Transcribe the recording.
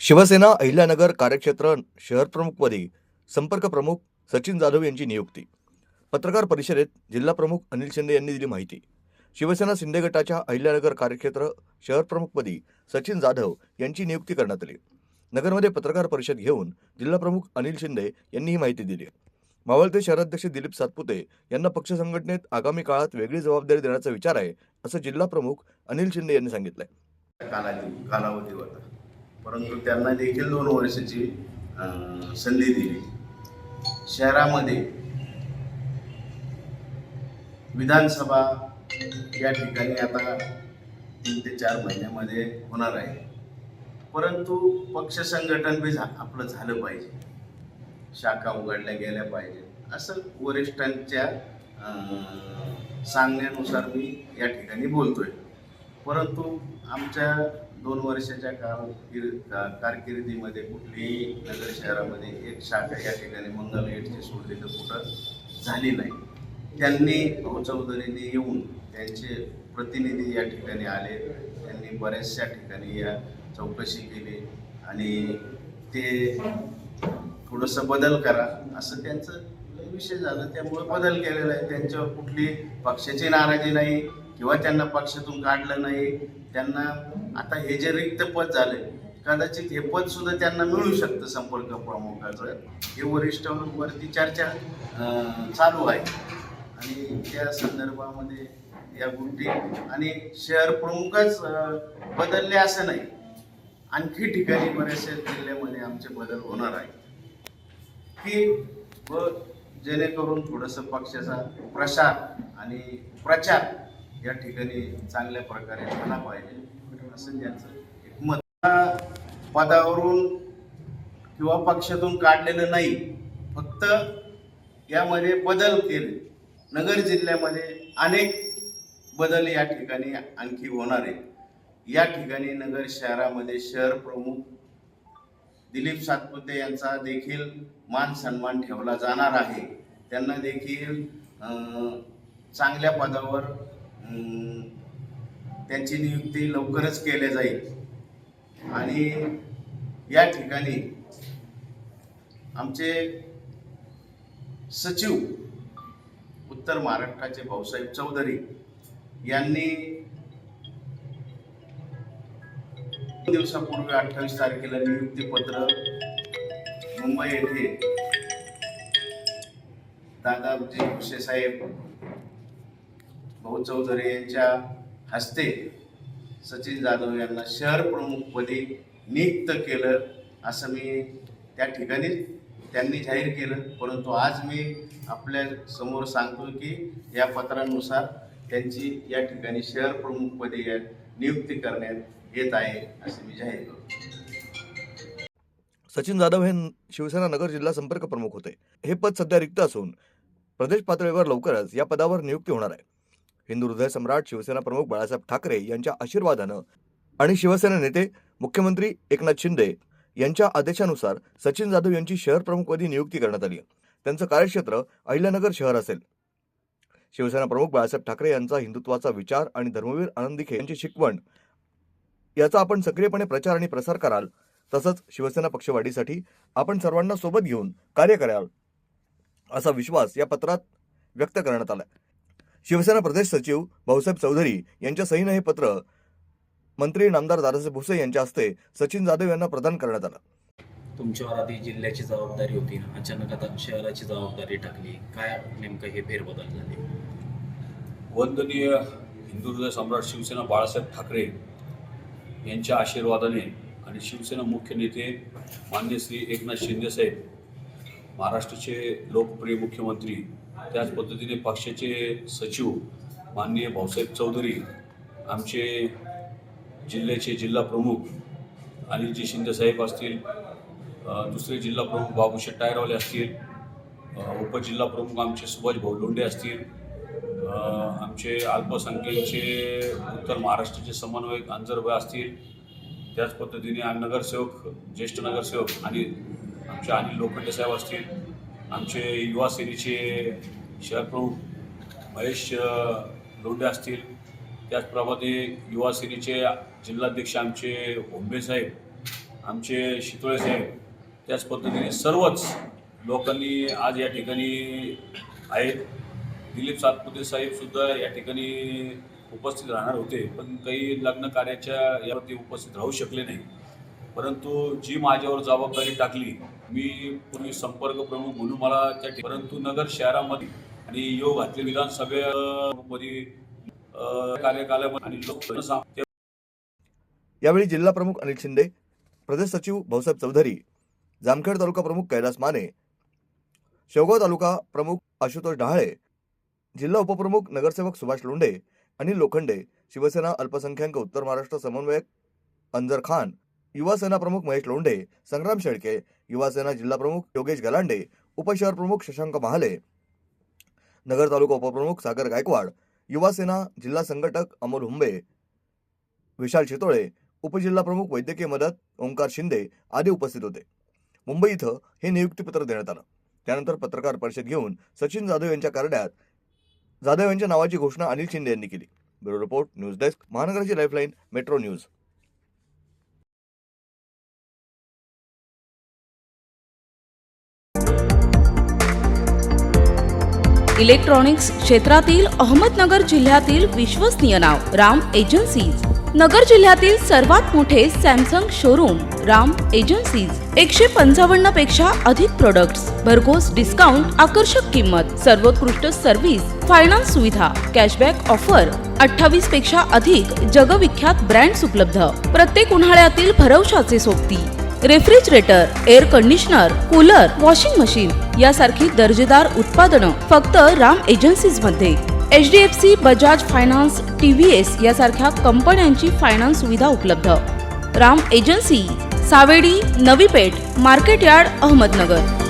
शिवसेना अहिल्यानगर कार्यक्षेत्र शहर प्रमुखपदी संपर्क प्रमुख सचिन जाधव यांची नियुक्ती. पत्रकार परिषदेत जिल्हा प्रमुख अनिल शिंदे यांनी दिली माहिती. शिवसेना शिंदे गटाच्या अहिल्यानगर कार्यक्षेत्र शहर प्रमुखपदी सचिन जाधव यांची नियुक्ती करण्यात आली. नगरमध्ये पत्रकार परिषद घेऊन जिल्हा प्रमुख अनिल शिंदे यांनी ही माहिती दिली. मावळते शहराध्यक्ष दिलीप सातपुते यांना पक्ष संघटनेत आगामी काळात वेगळी जबाबदारी देण्याचा विचार आहे असं जिल्हा प्रमुख अनिल शिंदे यांनी सांगितलंय. कालावधी कालावधी होता परंतु त्यांना देखील दोन वर्षाची संधी दिली. शहरामध्ये विधानसभा या ठिकाणी आता तीन ते चार महिन्यामध्ये होणार आहे. परंतु पक्ष संघटन बी झा आपलं झालं पाहिजे. शाखा उघडल्या गेल्या पाहिजेत. असं वरिष्ठांच्या सांगण्यानुसार मी या ठिकाणी बोलतोय. परंतु आमच्या दोन वर्षाच्या कारकिर का- कारकिर्दीमध्ये कुठलीही नगर शहरामध्ये एक शाखा या ठिकाणी मंगलगेटची सोडली तर कुठं झाली नाही. त्यांनी भाऊ चौधरीने येऊन त्यांचे प्रतिनिधी या ठिकाणी आले. त्यांनी बऱ्याचशा ठिकाणी या चौकशी केली आणि ते थोडंसं बदल करा असं त्यांचं विषय झालं. त्यामुळे बदल केलेला आहे. त्यांच्यावर कुठली पक्षाची नाराजी नाही. किंवा त्यांना पक्षातून काढलं नाही त्यांना आता हे जे रिक्त पद झाले कदाचित हे पद सुद्धा त्यांना मिळू शकतं संपर्क प्रमुखाचं. हे वरिष्ठांवरती चर्चा चालू आहे. आणि त्या संदर्भामध्ये या गोष्टी आणि शहर प्रमुखच बदलले असं नाही. आणखी ठिकाणी बऱ्याचशा जिल्ह्यामध्ये आमचे बदल होणार आहे की व जेणेकरून थोडंसं पक्षाचा प्रसार आणि प्रचार या ठिकाणी चांगल्या प्रकारे झाला पाहिजे. असं त्यांचं एक मत. पदावरून किंवा पक्षातून काढलेलं नाही फक्त यामध्ये बदल केले. नगर जिल्ह्यामध्ये अनेक बदल या ठिकाणी आणखी होणार आहेत. या ठिकाणी नगर शहरामध्ये शहर प्रमुख दिलीप सातपुते यांचा देखील मान सन्मान ठेवला जाणार आहे. त्यांना देखील चांगल्या पदावर त्यांची नियुक्ती लवकरच केली जाईल. आणि या ठिकाणी आमचे सचिव उत्तर महाराष्ट्राचे भाऊसाहेब चौधरी यांनी दिवसापूर्वी अठ्ठावीस तारखेला नियुक्तीपत्र मुंबई येथे दादाजी भुसे साहेब भाऊ चौधरी यांच्या हस्ते सचिन जाधव यांना शहर प्रमुखपदी नियुक्त केलं असं मी त्या ठिकाणी त्यांनी जाहीर केलं. परंतु आज मी आपल्यासमोर सांगतो की या पत्रानुसार त्यांची या ठिकाणी शहर प्रमुखपदी नियुक्ती करण्यात येत आहे असे मी जाहीर करतो. सचिन जाधव हे शिवसेना नगर जिल्हा संपर्क प्रमुख होते. हे पद सध्या रिक्त असून प्रदेश पातळीवर लवकरच या पदावर नियुक्ती होणार आहे. हिंदू हृदय सम्राट शिवसेना प्रमुख बाळासाहेब ठाकरे यांच्या आशीर्वादानं आणि शिवसेना नेते मुख्यमंत्री एकनाथ शिंदे यांच्या आदेशानुसार सचिन जाधव यांची शहर प्रमुखपदी नियुक्ती करण्यात आली. त्यांचं कार्यक्षेत्र अहिल्यानगर शहर असेल. शिवसेना प्रमुख बाळासाहेब ठाकरे यांचा हिंदुत्वाचा विचार आणि धर्मवीर आनंद दिघे यांची शिकवण याचा आपण सक्रियपणे प्रचार आणि प्रसार कराल. तसंच शिवसेना पक्षवाढीसाठी आपण सर्वांना सोबत घेऊन कार्य कराल असा विश्वास या पत्रात व्यक्त करण्यात आला शिवसेना प्रदेश सचिव भाऊसाहेब चौधरी यांच्या सहीनं हे पत्र मंत्री नामदार दादासाहेब भुसे यांच्या हस्ते सचिन जाधव यांना प्रदान करण्यात आलं. तुमच्यावर आधी जिल्ह्याची जबाबदारी होती. अचानक आता शहराची जबाबदारी टाकली. काय नेमकं हे फेरबदल झाले? वंदनीय हिंदू हृदय सम्राट शिवसेना बाळासाहेब ठाकरे यांच्या आशीर्वादाने आणि शिवसेना मुख्य नेते मान्य श्री एकनाथ शिंदेसाहेब महाराष्ट्राचे लोकप्रिय मुख्यमंत्री त्याच पद्धतीने पक्षाचे सचिव माननीय भाऊसाहेब चौधरी आमचे जिल्ह्याचे जिल्हा प्रमुख अनिलजी शिंदेसाहेब असतील दुसरे जिल्हा प्रमुख बाबूशेठ टायरवाले असतील उपजिल्हा प्रमुख आमचे सुभाष भाऊ लोंढे असतील आमचे अल्पसंख्येचे उत्तर महाराष्ट्राचे समन्वयक अंजरभाई असतील. त्याच पद्धतीने नगरसेवक ज्येष्ठ नगरसेवक आणि आमचे अनिल लोखंडे साहेब असतील आमचे युवा सेनेचे शहरप्रमुख महेश लोंढे असतील. त्याचप्रमाणे युवा सेनेचे जिल्हाध्यक्ष आमचे होंबे साहेब आमचे शितोळे साहेब त्याच पद्धतीने सर्वच लोकांनी आज या ठिकाणी आहेत. दिलीप सातपुते साहेबसुद्धा या ठिकाणी उपस्थित राहणार होते पण काही लग्न कार्याच्या यावरती उपस्थित राहू शकले नाही परंतु जी माझ्यावर जबाबदारी टाकली मी पूर्वी संपर्क प्रमुख म्हणून मला त्या परंतु नगर शहरामध्ये आणि योग घातले विधानसभेमध्ये अं, कार्यकालामध्ये आणि यावेळी जिल्हा प्रमुख अनिल शिंदे प्रदेश सचिव भाऊसाहेब चौधरी जामखेड तालुका प्रमुख कैलास माने शेवगाव तालुका प्रमुख आशुतोष डहाळे जिल्हा उपप्रमुख नगरसेवक सुभाष लोंढे अनिल लोखंडे शिवसेना अल्पसंख्याक उत्तर महाराष्ट्र समन्वयक अंजर खान युवासेना प्रमुख महेश लोंढे संग्राम शेळके युवासेना जिल्हा प्रमुख योगेश गलांडे उपशहर प्रमुख शशांक महाले नगर तालुका उपप्रमुख सागर गायकवाड युवासेना जिल्हा संघटक अमोल हुंबे विशाल चितोळे उपजिल्हा प्रमुख वैद्यकीय मदत ओंकार शिंदे आदी उपस्थित होते. मुंबई इथं हे नियुक्तीपत्र देण्यात आलं. त्यानंतर पत्रकार परिषद घेऊन सचिन जाधव यांच्या कार्यालयात जाधव यांच्या नावाची घोषणा अनिल शिंदे यांनी केली. ब्युरो रिपोर्ट न्यूज डेस्क महानगराची लाईफलाईन मेट्रो न्यूज. इलेक्ट्रॉनिक्स क्षेत्रातील अहमदनगर जिल्ह्यातील विश्वसनीय नाव राम एजन्सीज. नगर जिल्ह्यातील सर्वात मोठे सॅमसंग शोरूम राम एजन्सीज. एकशे पंचावन्नपेक्षा अधिक प्रोडक्ट्स भरघोस डिस्काउंट आकर्षक किंमत सर्वोत्कृष्ट सर्व्हिस फायनान्स सुविधा कॅशबॅक ऑफर अठ्ठावीसपेक्षा अधिक जगविख्यात ब्रँड्स उपलब्ध. प्रत्येक उन्हाळ्यातील भरवशाचे सोबती. Refrigerator air conditioner cooler washing machine यासारखी दर्जेदार उत्पादनं फक्त Ram एजन्सीजमध्ये. H D F C Bajaj finance T V S यासारख्या कंपन्यांची फायनान्स सुविधा उपलब्ध. Ram agency Savedi Navi Peth market yard Ahmednagar.